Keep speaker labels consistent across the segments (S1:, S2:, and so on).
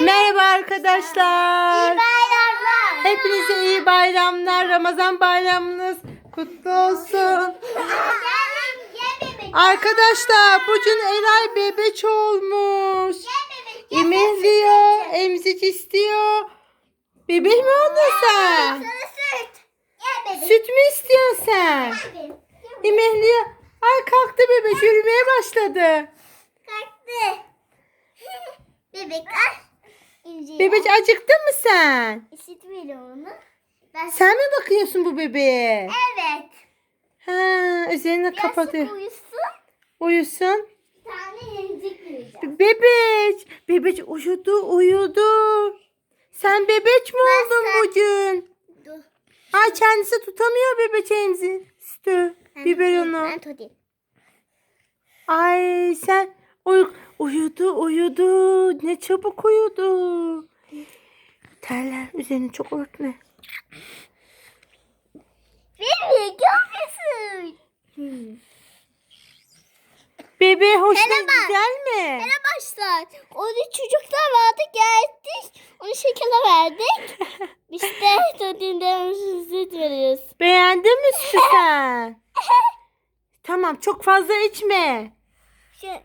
S1: Merhaba arkadaşlar.
S2: bayramlar.
S1: Hepinize iyi bayramlar. Ramazan bayramınız kutlu olsun. Arkadaşlar bugün Eray bebeç olmuş. İmehliyor, emzik istiyor. Bebek mi oldun sen? Süt mü istiyorsun sen? İmehliyor. Ay kalktı bebek yürümeye başladı.
S2: Kalktı. Bebek al. İnci.
S1: Bebek acıktın mı sen?
S2: İşitmedi onu. Ben
S1: Sen mi bakıyorsun bu bebeğe?
S2: Evet.
S1: Ha, üzerine kapatıyor.
S2: Yastık uyusun.
S1: Uyusun.
S2: Bir tane emzik vereceğim.
S1: Bebek. Bebek uyudu uyudu. Sen bebek mi oldun
S2: Nasıl?
S1: bugün?
S2: Dur.
S1: Ay kendisi tutamıyor bebek emzi. Sütü. Biberonu.
S2: Ben tutayım.
S1: Ay sen uy uyudu uyudu. Ne çabuk uyudu. Terler üzerini çok örtme.
S2: Bebek yapıyorsun. Hmm.
S1: Bebeğe hoşuna
S2: Merhaba.
S1: güzel mi?
S2: Arkadaşlar onu çocuklar vardı geldik. Onu şekere verdik. Biz de tadından süt veriyoruz.
S1: Beğendin mi sütü sen? Tamam çok fazla içme.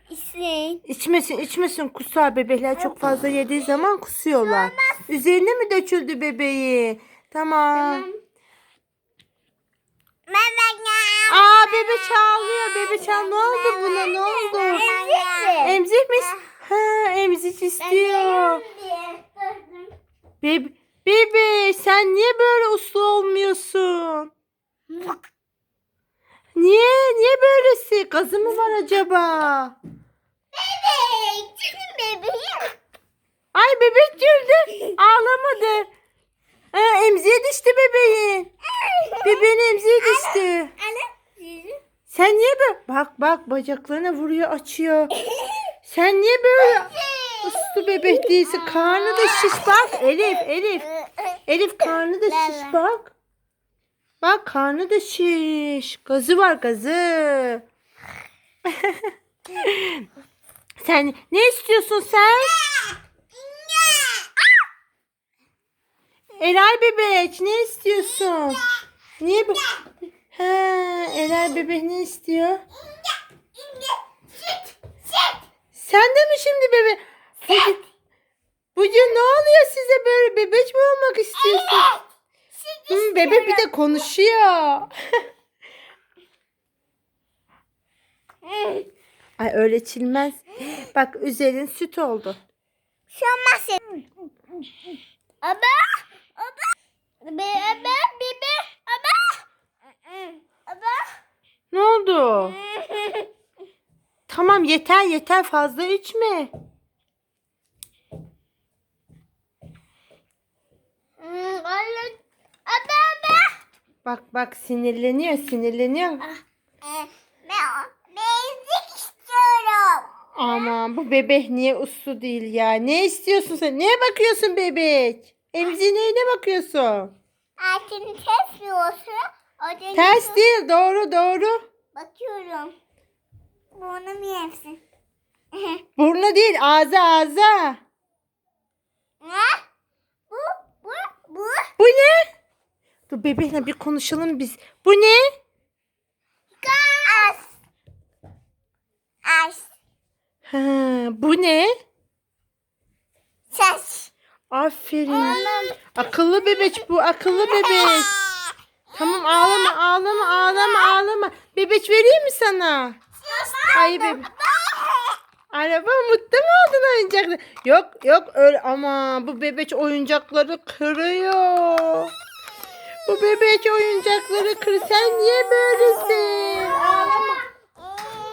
S2: İsim.
S1: İçmesin içmesin kusar bebekler çok fazla yediği zaman kusuyorlar. Üzerine mi döküldü bebeği? Tamam. Aa bebe ağlıyor bebe çağ ne oldu buna ne oldu? Emzik mi? Ha emzik istiyor. Bebe, bebe sen niye böyle uslu olmuyorsun? Niye? Niye böylesi? Gazı mı var acaba?
S2: Bebek, canım bebeğim.
S1: Ay bebek güldü. Ağlamadı. Ha, emziğe düştü bebeğin. Bebeğin emziğe düştü. Sen niye böyle? Bak bak bacaklarına vuruyor açıyor. Sen niye böyle uslu bebek değilsin? Karnı da şiş bak. Elif Elif. Elif karnı da şiş bak. Bak karnı da şiş. Gazı var gazı. sen ne istiyorsun sen? Eray bebek ne istiyorsun? Niye bu? Ha, Eray bebek ne istiyor? Sen de mi şimdi bebe? Bugün, bugün ne oluyor size böyle bebek mi olmak istiyorsun? Bebek bir de konuşuyor. Ay öyle çilmez. Bak üzerin süt oldu.
S2: Şu an mahset. Aba, aba. Be, aba, bebe, aba. Aba.
S1: Ne oldu? Tamam yeter yeter fazla içme.
S2: Hmm, Anne, aba, aba.
S1: Bak bak sinirleniyor sinirleniyor.
S2: Ben, benzik istiyorum.
S1: Aman bu bebek niye uslu değil ya? Ne istiyorsun sen? Neye bakıyorsun bebek? Emziğine ne bakıyorsun?
S2: Erkeğin ters mi olsa? O da
S1: Ters değil doğru doğru.
S2: Bakıyorum. Bunu mu yersin?
S1: Burnu değil ağza ağza.
S2: ne? Bu, bu, bu.
S1: Bu ne? Dur bebekle bir konuşalım biz. Bu ne?
S2: Gaz. As.
S1: Ha, bu ne?
S2: Ses.
S1: Aferin. Akıllı bebek bu akıllı bebek. Tamam ağlama ağlama ağlama ağlama. Bebek vereyim mi sana? Ay bebek. Araba mutlu mu oldun oyuncakla? Yok yok öyle ama bu bebek oyuncakları kırıyor. Bu bebek oyuncakları kır. Sen niye böylesin? Ağlama.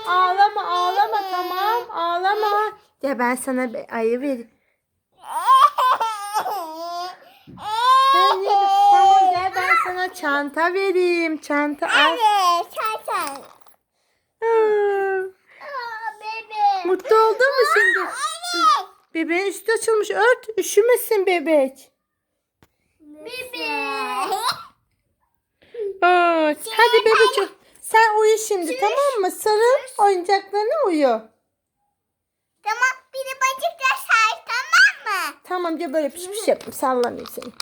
S1: Ağlama ağlama tamam ağlama. Ya ben sana bir ayı vereyim. Sen niye Tamam gel ben sana çanta vereyim. Çanta al.
S2: Evet, çarçan.
S1: Aa. Mutlu oldun mu şimdi? Bebeğin üstü açılmış. Ört. Üşümesin bebek.
S2: Bebe.
S1: Aa, hadi bebek. Sen uyu şimdi tamam mı? Sarıl oyuncaklarına uyu.
S2: Tamam, bir de bacaklar say, tamam mı?
S1: Tamam gel böyle piş piş yapayım. Sallamayayım seni.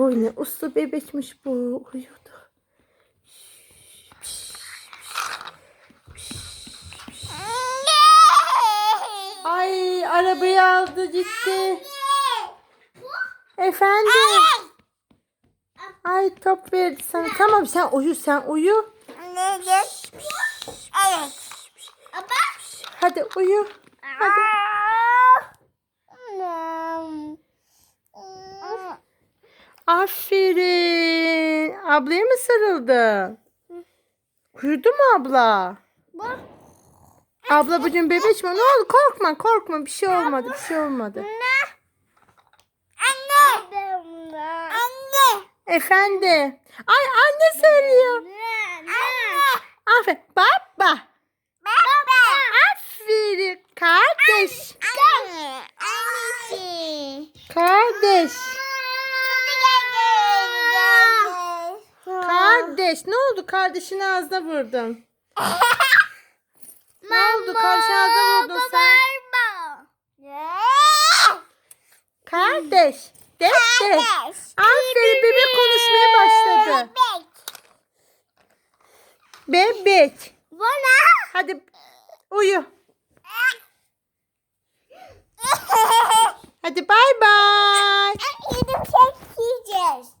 S1: Oy ne uslu bebekmiş bu. Uyudu. Ay arabayı aldı gitti. Efendim. Ay top verdi sana. Tamam sen uyu sen uyu. Hadi uyu. Hadi. Aferin. Ablaya mı sarıldın? Uyudu mu abla? Abla bugün bebeç mi? Ne oldu? Korkma korkma. Bir şey olmadı. Bir şey olmadı. Efendi. Ay anne sarıyor. Aferin. Baba. Aferin. Kardeş. Kardeş. Kardeş. Ne oldu? Kardeşin ağzına vurdun. Ne oldu? Kardeşin ağzına vurdun sen. Kardeş. Defter. Aferin bebek konuşmaya başladı. Bebek. Hadi uyu. Hadi bay bay.
S2: Yedim kek yiyeceğiz.